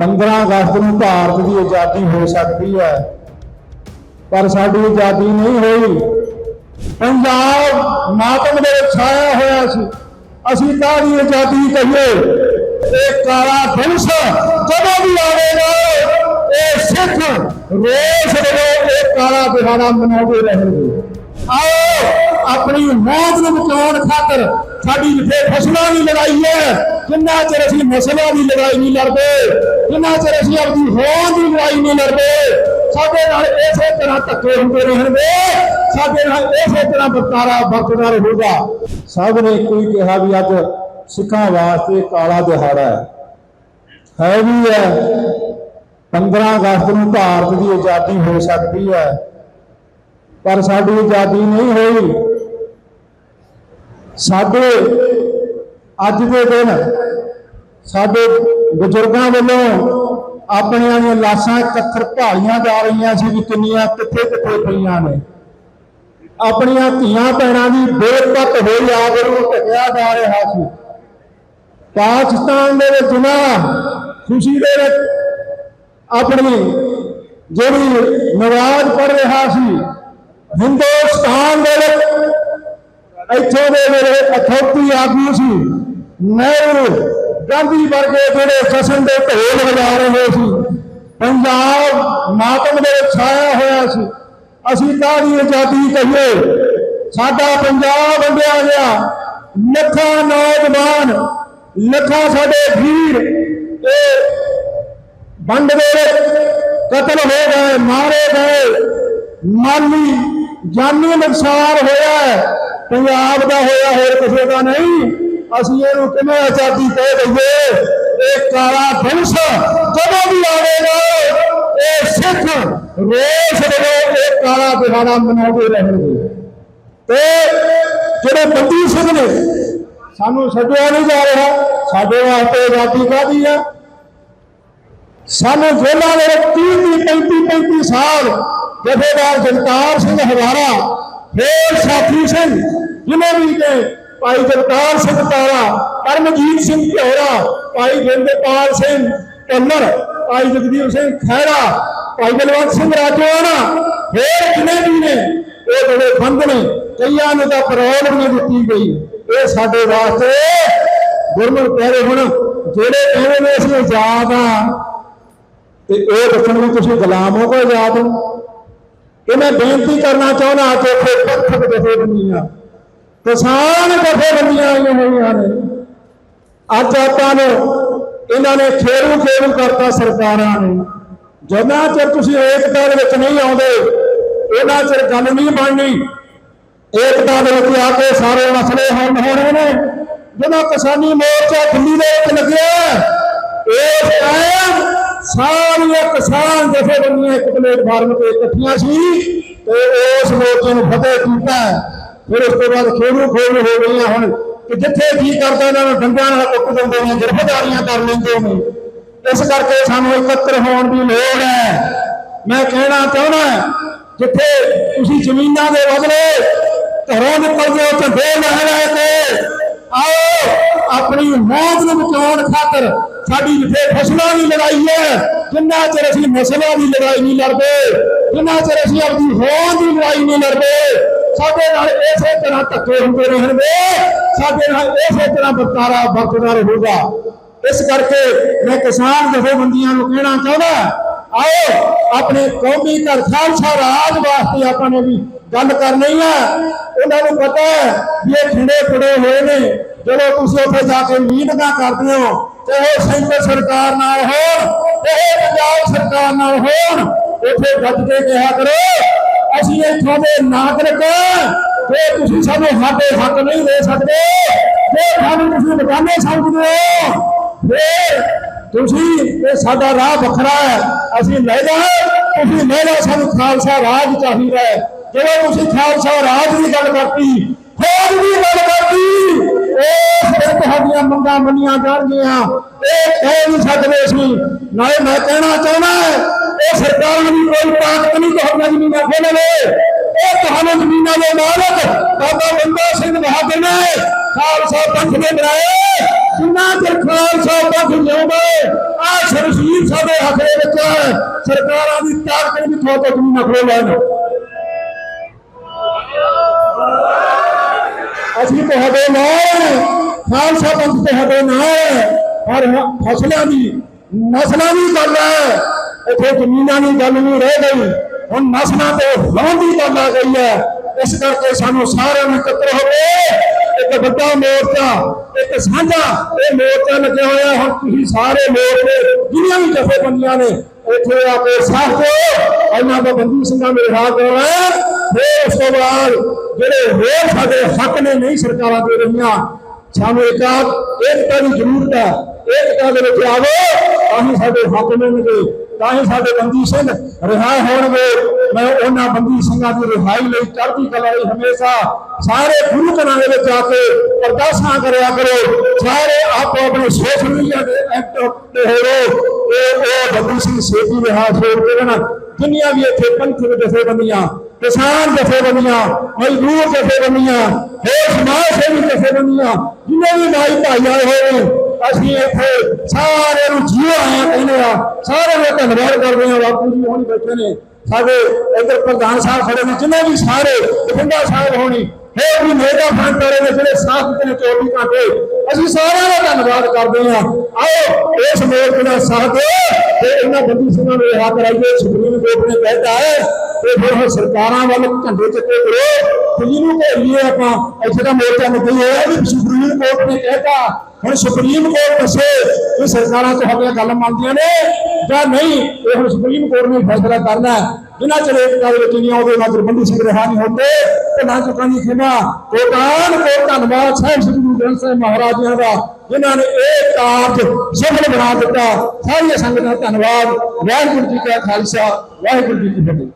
15 ਅਗਸਤ ਨੂੰ ਭਾਰਤ ਦੀ ਆਜ਼ਾਦੀ ਹੋ ਸਕਦੀ ਹੈ। ਪਰ ਸਾਡੀ ਆਜ਼ਾਦੀ ਨਹੀਂ ਹੋਈ। ਪੰਜਾਬ ਮਾਤਮ ਦੇ ਵਿੱਚ ਛਾਇਆ ਹੋਇਆ ਸੀ। ਅਸੀਂ ਕਾਹਦੀ ਆਜ਼ਾਦੀ ਕਹੀਏ, ਇਹ ਕਾਲਾ ਦਿਵਸ ਜਦੋਂ ਵੀ ਆਵੇਗਾ, ਇਹ ਸਿੱਖ ਰੋਜ਼ ਰੋਜ਼ ਇਹ ਕਾਲਾ ਦਿਹਾੜਾ ਮਨਾਉਂਦੇ ਰਹਿਣਗੇ। ਆਓ, ਆਪਣੀ ਮੌਤ ਨੂੰ ਬਚਾਉਣ ਖਾਤਰ ਸਾਡੀ ਜਿੱਥੇ ਫਸਲਾਂ ਦੀ ਲੜਾਈ ਹੈ ਜਿੰਨਾ ਚਿਰ ਅਸੀਂ ਨਸਲਾਂ ਦੀ ਲੜਾਈ ਨਹੀਂ ਲੜਦੇ? ਜਿੰਨਾ ਚਿਰ ਅਸੀਂ ਆਪਣੀ ਹੋਂਦ ਦੀ ਲੜਾਈ ਨਹੀਂ ਲੜਦੇ? ਸਾਡੇ ਨਾਲ ਇਸੇ ਤਰ੍ਹਾਂ ਧੱਕੇ ਹੁੰਦੇ ਰਹਿਣਗੇ। ਸਾਡੇ ਨਾਲ ਇਸੇ ਤਰ੍ਹਾਂ ਵਰਤਾਰਾ ਵਰਤਦਾ ਰਹੂਗਾ। ਸਭ ਨੇ ਕੋਈ ਕਿਹਾ ਵੀ ਅੱਜ ਸਿੱਖਾਂ ਵਾਸਤੇ ਕਾਲਾ ਦਿਹਾੜਾ ਹੈ। ਹੈ ਵੀ ਹੈ। 15 ਅਗਸਤ ਨੂੰ ਭਾਰਤ ਦੀ ਆਜ਼ਾਦੀ ਹੋ ਸਕਦੀ ਹੈ। ਪਰ ਸਾਡੀ ਆਜ਼ਾਦੀ ਨਹੀਂ ਹੋਈ। ਸਾਡੇ ਅੱਜ ਦੇ ਦਿਨ ਸਾਡੇ ਬਜ਼ੁਰਗਾਂ ਵੱਲੋਂ ਆਪਣੀਆਂ ਦੀਆਂ ਲਾਸ਼ਾਂ ਕੱਥਰ ਭਾਲੀਆਂ ਜਾ ਰਹੀਆਂ ਸੀ ਵੀ ਕਿੰਨੀਆਂ, ਕਿੱਥੇ ਕਿੱਥੇ ਪਈਆਂ ਨੇ। ਆਪਣੀਆਂ ਧੀਆਂ ਭੈਣਾਂ ਦੀ ਬੇਪਤ ਹੋਈ ਆਬਰੂ ਨੂੰ ਢਕਿਆ ਜਾ ਰਿਹਾ ਸੀ। ਪਾਕਿਸਤਾਨ ਦੇ ਵਿੱਚ ਨਾ ਖੁਸ਼ੀ ਦੇ ਵਿੱਚ ਆਪਣੀ ਜਿਹੜੀ ਨਵਾਜ਼ ਪੜ ਰਿਹਾ ਸੀ, ਹਿੰਦੁਸਤਾਨ ਦੇ ਵਿੱਚ ਇੱਥੇ ਦੇ ਮੇਰੇ ਅਥੋਪੀ ਆਗੂ ਸੀ ਨਹਿਰੂ, ਗਾਂਧੀ ਵਰਗੇ ਜਿਹੜੇ ਜਸ਼ਨ ਦੇ ਢੋਲ ਵਜਾ ਰਹੇ ਸੀ, ਪੰਜਾਬ ਮਾਤਮ ਦੇ ਵਿੱਚ ਛਾਇਆ ਹੋਇਆ ਸੀ, ਅਸੀਂ ਕਾਹਦੀ ਆਜ਼ਾਦੀ ਕਹੀਏ, ਸਾਡਾ ਪੰਜਾਬ ਵੰਡਿਆ ਗਿਆ, ਲੱਖਾਂ ਨੌਜਵਾਨ, ਲੱਖਾਂ ਸਾਡੇ ਵੀਰ, ਇਹ ਵੰਡ ਦੇ ਵਿੱਚ ਕਤਲ ਹੋ ਗਏ, ਮਾਰੇ ਗਏ, ਮਾਲੀ ਜਾਨੀ ਨੁਕਸਾਨ ਹੋਇਆ ਪੰਜਾਬ ਦਾ ਹੋਇਆ ਹੋਰ ਕਿਸੇ ਦਾ ਨਹੀਂ। ਅਸੀਂ ਇਹਨੂੰ ਕਿਵੇਂ ਆਜ਼ਾਦੀ ਕਹਿ ਦਈਏ? ਇਹ ਕਾਲਾ ਦਿਵਸ ਜਦੋਂ ਵੀ ਆਵੇਗਾ? ਇਹ ਸਿੱਖ ਰੋਜ਼ ਰੋਜ਼ ਇਹ ਕਾਲਾ ਦਿਹਾੜਾ ਮਨਾਉਂਦੇ ਰਹਿਣਗੇ। ਤੇ ਜਿਹੜੇ ਬੰਦੀ ਸਿੰਘ ਨੇ, ਸਾਨੂੰ ਛੱਡਿਆ ਨਹੀਂ ਜਾ ਰਿਹਾ। ਸਾਡੇ ਵਾਸਤੇ ਆਜ਼ਾਦੀ ਕਾਹਦੀ ਆ? ਸਾਨੂੰ ਜੇਲ੍ਹਾਂ ਦੇ ਵਿੱਚ 30 30 35 35 ਸਾਲ ਜਥੇਦਾਰ ਜਗਤਾਰ ਸਿੰਘ ਹਵਾਰਾ, ਫੇਰ ਸਾਥੀ ਸਿੰਘ ਜਿਨ੍ਹਾਂ ਵੀ ਨੇ ਭਾਈ ਜਗਤਾਰ ਸਿੰਘ ਤਾਰਾ ਕਰਮਜੀਤ ਸਿੰਘ ਝੋਰਾ ਭਾਈ ਜਿੰਦਪਾਲ ਸਿੰਘ ਕੰਨਰ ਭਾਈ ਜਗਦੀਪ ਸਿੰਘ ਖਹਿਰਾ, ਭਾਈ ਬਲਵੰਤ ਸਿੰਘ ਰਾਜਵਾਨਾ ਫੇਰ ਜਿਨੇ ਵੀ ਨੇ, ਇਹ ਜਿਹੜੇ ਬੰਦ ਨੇ, ਕਈਆਂ ਨੂੰ ਤਾਂ ਪਰੋਲ ਵੀ ਨਹੀਂ ਦਿੱਤੀ ਗਈ। ਇਹ ਸਾਡੇ ਵਾਸਤੇ ਗੁਰਮੁਖ ਪਿਆਰੇ ਹੁਣ, ਜਿਹੜੇ ਕਹਿੰਦੇ ਨੇ ਅਸੀਂ ਆਜ਼ਾਦ ਆ, ਤੇ ਇਹ ਦੱਸਣ ਵੀ ਤੁਸੀਂ ਗੁਲਾਮ ਹੋ ਕੇ ਆਜ਼ਾਦ? ਹੋ ਇਹ ਮੈਂ ਬੇਨਤੀ ਕਰਨਾ ਚਾਹੁੰਦਾ ਕਿ ਇੱਥੇ ਪੰਥਕ ਜਥੇਬੰਦੀਆਂ ਕਿਸਾਨ ਜਥੇਬੰਦੀਆਂ ਆਈਆਂ ਹੋਈਆਂ ਨੇ? ਅੱਜ ਆਪਾਂ ਨੂੰ ਇਹਨਾਂ ਨੇ ਖੇਰੂ ਖੇਰੂ ਕਰਤਾ ਸਰਕਾਰਾਂ ਨੂੰ। ਜਿੰਨਾ ਚਿਰ ਤੁਸੀਂ ਏਕਤਾ ਦੇ ਵਿੱਚ ਨਹੀਂ ਆਉਂਦੇ, ਉਹਨਾਂ ਚਿਰ ਗੱਲ ਨਹੀਂ ਬਣਨੀ। ਏਕਤਾ ਦੇ ਵਿੱਚ ਆ ਕੇ ਸਾਰੇ ਮਸਲੇ ਹੱਲ ਹੋਣੇ ਨੇ। ਜਦੋਂ ਕਿਸਾਨੀ ਮੋਰਚਾ ਦਿੱਲੀ ਦੇ ਵਿੱਚ ਲੱਗਿਆ ਇਸ ਟਾਈਮ ਸਾਰੀਆਂ ਕਿਸਾਨ ਜਥੇਬੰਦੀਆਂ ਇੱਕ ਪਲੇਟਫਾਰਮ ਤੇ ਇਕੱਠੀਆਂ ਸੀ ਤੇ ਉਸ ਮੋਰਚੇ ਨੂੰ ਫਤਿਹ ਕੀਤਾ। ਫਿਰ ਉਸ ਤੋਂ ਬਾਅਦ ਖੇਰੂ ਖੇਰੂ ਹੋ ਗਈਆਂ ਹੁਣ ਕਿ ਜਿੱਥੇ ਕੀ ਕਰਦਾ ਇਹਨਾਂ ਨੂੰ ਡੰਡਿਆਂ ਨਾਲ ਕੁੱਟ ਦਿੰਦੇ ਨੇ, ਗ੍ਰਿਫਤਾਰੀਆਂ ਕਰ ਲੈਂਦੇ ਨੇ। ਇਸ ਕਰਕੇ ਸਾਨੂੰ ਇਕੱਤਰ ਹੋਣ ਦੀ ਲੋੜ ਹੈ। ਮੈਂ ਕਹਿਣਾ ਚਾਹੁੰਦਾ ਜਿੱਥੇ ਤੁਸੀਂ ਜ਼ਮੀਨਾਂ ਦੇ ਬਦਲੇ ਘਰੋਂ ਨਿਕਲਦੇ ਹੋ ਝੰਡੇ ਲਹਿ ਕੇ ਆਓ, ਆਪਣੀ ਮੌਤ ਨੂੰ ਬਚਾਉਣ ਖਾਤਰ ਸਾਡੀ ਜਿੱਥੇ ਫਸਲਾਂ ਦੀ ਲੜਾਈ ਹੈ, ਜਿੰਨਾ ਚਿਰ ਅਸੀਂ ਨਸਲਾਂ ਦੀ ਲੜਾਈ ਨਹੀਂ ਲੜਦੇ, ਜਿੰਨਾ ਚਿਰ ਅਸੀਂ ਆਪਣੀ ਹੋਂਦ ਦੀ ਲੜਾਈ ਨਹੀਂ ਲੜਦੇ ਸਾਡੇ ਨਾਲ ਇਸੇ ਤਰ੍ਹਾਂ ਧੱਕੇ ਹੁੰਦੇ ਰਹਿਣਗੇ। ਸਾਡੇ ਨਾਲ ਇਸੇ ਤਰ੍ਹਾਂ ਵਰਤਾਰਾ ਵਰਤਦਾ ਰਹੂਗਾ। ਇਸ ਕਰਕੇ ਮੈਂ ਕਿਸਾਨ ਜਥੇਬੰਦੀਆਂ ਨੂੰ ਕਹਿਣਾ ਚਾਹੁੰਦਾ ਆਓ ਆਪਣੇ ਕੌਮੀ ਘਰ ਖਾਲਸਾ ਰਾਜ ਵਾਸਤੇ ਆਪਾਂ ਨੇ ਵੀ ਗੱਲ ਕਰਨੀ ਹੈ ਉਹਨਾਂ ਨੂੰ ਪਤਾ ਹੈ ਵੀ ਇਹ ਖਿੰਡੇ ਖੜੇ ਹੋਏ ਨੇ। ਜਦੋਂ ਤੁਸੀਂ ਉੱਥੇ ਜਾ ਕੇ ਮੀਟਿੰਗਾਂ ਕਰਦੇ ਹੋ, ਚਾਹੇ ਸੈਂਟਰ ਸਰਕਾਰ ਨਾਲ ਹੋਣ, ਚਾਹੇ ਪੰਜਾਬ ਸਰਕਾਰ ਨਾਲ ਹੋਣ, ਉੱਥੇ ਗੱਜ ਕੇ ਕਿਹਾ ਕਰੋ ਅਸੀਂ ਇੱਥੋਂ ਦੇ ਨਾਗਰਿਕ ਜੇ ਤੁਸੀਂ ਸਾਨੂੰ ਸਾਡੇ ਹੱਕ ਨਹੀਂ ਦੇ ਸਕਦੇ। ਜੇ ਸਾਨੂੰ ਤੁਸੀਂ ਬਗਾਨੇ ਸਮਝਦੇ ਹੋ। ਫਿਰ ਤੁਸੀਂ ਇਹ ਸਾਡਾ ਰਾਹ ਵੱਖਰਾ ਹੈ। ਅਸੀਂ ਲੈ ਤੁਸੀਂ ਲੈ ਸਾਨੂੰ ਖਾਲਸਾ ਰਾਜ ਚਾਹੀਦਾ ਹੈ। ਜਦੋਂ ਤੁਸੀਂ ਖਾਲਸਾ ਰਾਜ ਦੀ ਗੱਲ ਕਰਤੀ ਫੌਜ ਦੀ ਗੱਲ ਕਰਤੀ, ਇਹ ਫਿਰ ਤੁਹਾਡੀਆਂ ਮੰਗਾਂ ਮੰਨੀਆਂ ਜਾਣਗੀਆਂ। ਇਹ ਕਹਿ ਨਹੀਂ ਸਕਦੇ ਸੀ ਨਾਲੇ ਮੈਂ ਕਹਿਣਾ ਚਾਹੁੰਦਾ ਇਹ ਸਰਕਾਰ ਦੀ ਕੋਈ ਤਾਕਤ ਨਹੀਂ ਤੁਹਾਡੀਆਂ ਜ਼ਮੀਨਾਂ ਖੋਲ੍ਹ ਲੈ ਇਹ ਤੁਹਾਨੂੰ ਜ਼ਮੀਨਾਂ ਦੇ ਮਾਲਕ ਬਾਬਾ ਬੰਦਾ ਸਿੰਘ ਬਹਾਦਰ ਨੇ ਖਾਲਸਾ ਪੰਥ ਨੇ ਬਣਾਏ ਜਿੰਨਾ ਚਿਰ ਖਾਲਸਾ ਪੰਥ ਜਿਉਂਦਾ ਆ ਸ਼ਰਸ਼ੀਰ ਸਾਡੇ ਹੱਥ ਦੇ ਵਿੱਚ ਹੈ ਸਰਕਾਰਾਂ ਦੀ ਤਾਕਤ ਵੀ ਥੋੜਾ ਤੋਂ ਨਾ ਖੋ ਲੈਣ ਅਸੀਂ ਤੁਹਾਡੇ ਨਾਲ ਖਾਲਸਾ ਪੰਥ ਤੁਹਾਡੇ ਨਾਲ ਪਰ ਫਸਲਾਂ ਦੀ ਨਸਲਾਂ ਦੀ ਗੱਲ ਹੈ ਇੱਥੇ ਜ਼ਮੀਨਾਂ ਦੀ ਗੱਲ ਨਹੀਂ ਰਹਿ ਗਈ। ਹੁਣ ਨਸਲਾਂ ਤੇ ਲਾਉਣ ਦੀ ਗੱਲ ਆ ਗਈ ਹੈ। ਇਸ ਕਰਕੇ ਸਾਨੂੰ ਸਾਰਿਆਂ ਨੂੰ ਇਕੱਤਰ ਹੋ ਕੇ ਇੱਕ ਵੱਡਾ ਮੋਰਚਾ, ਇੱਕ ਸਾਂਝਾ। ਇਹ ਮੋਰਚਾ ਲੱਗਿਆ ਹੋਇਆ ਹੁਣ ਤੁਸੀਂ ਸਾਰੇ ਮੋਰਚੇ, ਜਿੰਨੀਆਂ ਵੀ ਜਥੇਬੰਦੀਆਂ ਨੇ, ਇੱਥੇ ਆ ਕੇ ਸਾਥ ਦਿਓ। ਇਹਨਾਂ ਦਾ ਬੰਦੀ ਸਿੰਘਾਂ ਮੇਰੇ ਹਾਥ ਹੋ ਹੈ ਫਿਰ ਉਸ ਤੋਂ ਬਾਅਦ ਜਿਹੜੇ ਹੋਰ ਸਾਡੇ ਹੱਕ ਨੇ, ਨਹੀਂ ਸਰਕਾਰਾਂ ਦੇ ਰਹੀਆਂ, ਸਾਨੂੰ ਇਕਾਤ ਏਕਤਾ ਦੀ ਜ਼ਰੂਰਤ ਹੈ। ਏਕਤਾ ਦੇ ਵਿੱਚ ਆਵੋ, ਤਾਂ ਹੀ ਸਾਡੇ ਹੱਕ ਮਿਲਣਗੇ। ਤਾਂ ਹੀ ਸਾਡੇ ਬੰਦੀ ਸਿੰਘ ਰਿਹਾ ਹੋਣਗੇ ਮੈਂ ਉਹਨਾਂ ਬੰਦੀ ਸਿੰਘਾਂ ਦੀ ਰਿਹਾਈ ਲਈ ਚੜ੍ਹਦੀ ਕਲਾ ਲਈ ਹਮੇਸ਼ਾ ਸਾਰੇ ਗੁਰੂ ਘਰਾਂ ਦੇ ਵਿੱਚ ਆ ਕੇ ਅਰਦਾਸਾਂ ਕਰਿਆ ਕਰੋ। ਸਾਰੇ ਆਪੋ ਆਪਣੇ ਸੋਸ਼ਲ ਮੀਡੀਆ ਦੇ ਐਕਟਿਵ ਤੇ ਹੋਵੋ। ਇਹ ਉਹ ਬੰਦੀ ਸਿੰਘ ਸੇਤੀ ਰਿਹਾ ਛੋੜ ਕੇ ਨਾ ਦੁਨੀਆ ਵੀ ਇੱਥੇ ਪੰਥਕ ਜਥੇਬੰਦੀਆਂ, ਕਿਸਾਨ ਜਥੇਬੰਦੀਆਂ, ਮਜ਼ਦੂਰ ਜਥੇਬੰਦੀਆਂ, ਹੋਰ ਸਮਾਜ ਸੇਵੀ ਜਥੇਬੰਦੀਆਂ, ਜਿੰਨੇ ਵੀ ਮਾਈ ਭਾਈ ਆਏ ਹੋਏ ਅਸੀਂ ਇੱਥੇ ਸਾਰਿਆਂ ਨੂੰ ਜੀਓ ਆਇਆ ਕਹਿੰਦੇ ਆ, ਸਾਰਿਆਂ ਦਾ ਧੰਨਵਾਦ ਕਰਦੇ ਆ ਬਾਪੂ ਜੀ ਹੁਣ ਬੈਠੇ ਨੇ। ਸਾਡੇ ਇੱਧਰ ਪ੍ਰਧਾਨ ਸਾਹਿਬ ਖੜੇ ਨੇ, ਜਿੰਨੇ ਵੀ ਸਾਰੇ ਬਠਿੰਡਾ ਸਾਹਿਬ ਹੋਣੀ, ਹੋਰ ਵੀ ਮੇਗਾ ਫੰਡ ਵਾਲੇ ਨੇ ਜਿਹੜੇ ਸਾਥ ਨੇ 24 ਘੰਟੇ, ਅਸੀਂ ਸਾਰਿਆਂ ਦਾ ਧੰਨਵਾਦ ਕਰਦੇ ਹਾਂ। ਆਓ, ਇਸ ਮੋਰਚੇ ਦਾ ਸਾਥ ਦਿਓ ਤੇ ਇਹਨਾਂ ਬੰਦੀ ਸਿੰਘਾਂ ਨੂੰ ਰਿਹਾ ਕਰਾਈਏ, ਸੁਪਰੀਮ ਕੋਰਟ ਨੇ ਕਹਿਤਾ ਹੈ ਤੇ ਫਿਰ ਹੁਣ ਸਰਕਾਰਾਂ ਵੱਲ ਝੰਡੇ ਚੱਕੇ ਕਰੋ ਜਿਹਨੂੰ ਘੇਰੀਏ ਆਪਾਂ, ਇੱਥੇ ਦਾ ਮੋਰਚਾ ਨਿਕਲ ਵੀ ਸੁਪਰੀਮ ਕੋਰਟ ਨੇ ਕਹਿਤਾ ਹੁਣ ਸੁਪਰੀਮ ਕੋਰਟ ਦੱਸੇ ਕਿ ਸਰਕਾਰਾਂ ਤੁਹਾਡੀਆਂ ਗੱਲ ਮੰਨਦੀਆਂ ਨੇ ਜਾਂ ਨਹੀਂ, ਇਹ ਹੁਣ ਸੁਪਰੀਮ ਕੋਰਟ ਨੇ ਫੈਸਲਾ ਕਰਨਾ ਹੈ। ਜਿਨ੍ਹਾਂ ਚਿਰ ਏਕਤਾ ਦੇ ਵਿੱਚ ਨਹੀਂ ਆਉਂਦੇ, ਨਾ ਬੰਦੀ ਸਿੰਘ ਰਿਹਾ ਨਹੀਂ ਹੁੰਦੇ ਤੇ ਨਾ ਚੁੱਕਾਂ ਦੀ ਖਿਮਾ। ਕੋਟਾਨ ਕੋ ਧੰਨਵਾਦ ਸਾਹਿਬ, ਸ੍ਰੀ ਗੁਰੂ ਗ੍ਰੰਥ ਸਾਹਿਬ ਮਹਾਰਾਜ ਜੀ ਦਾ, ਜਿਨ੍ਹਾਂ ਨੇ ਇਹ ਕਾਰਜ ਸਫਲ ਬਣਾ ਦਿੱਤਾ। ਸਾਰੀਆਂ ਸੰਗਤਾਂ ਦਾ ਧੰਨਵਾਦ। ਵਾਹਿਗੁਰੂ ਜੀ ਕਾ ਖਾਲਸਾ, ਵਾਹਿਗੁਰੂ ਜੀ ਕੀ ਫਤਿਹ।